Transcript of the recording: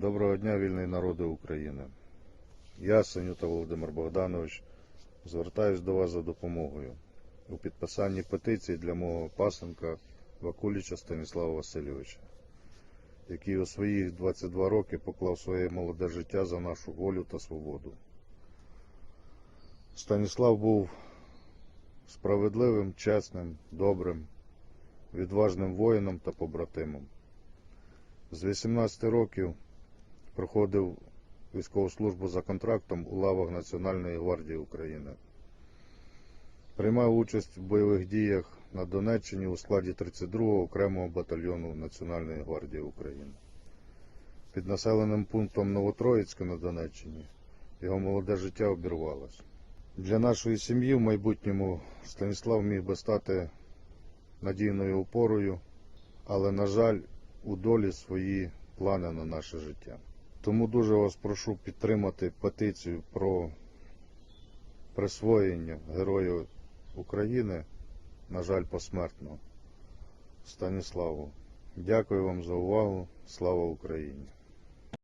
Доброго дня, вільний народи України. Я, Синюта Володимир Богданович, звертаюсь до вас за допомогою у підписанні петиції для мого пасенка Вакуліча Станіслава Васильовича, який у своїх 22 роки поклав своє молоде життя за нашу волю та свободу. Станіслав був справедливим, чесним, добрим, відважним воїном та побратимом. З 18 років проходив військову службу за контрактом у лавах Національної гвардії України. Приймав участь в бойових діях на Донеччині у складі 32-го окремого батальйону Національної гвардії України. Під населеним пунктом Новотроїцьке на Донеччині його молоде життя обірвалося. Для нашої сім'ї в майбутньому Станіслав міг би стати надійною опорою, але, на жаль, у долі свої плани на наше життя. Тому дуже вас прошу підтримати петицію про присвоєння Герою України, на жаль, посмертно Станіславу. Дякую вам за увагу. Слава Україні!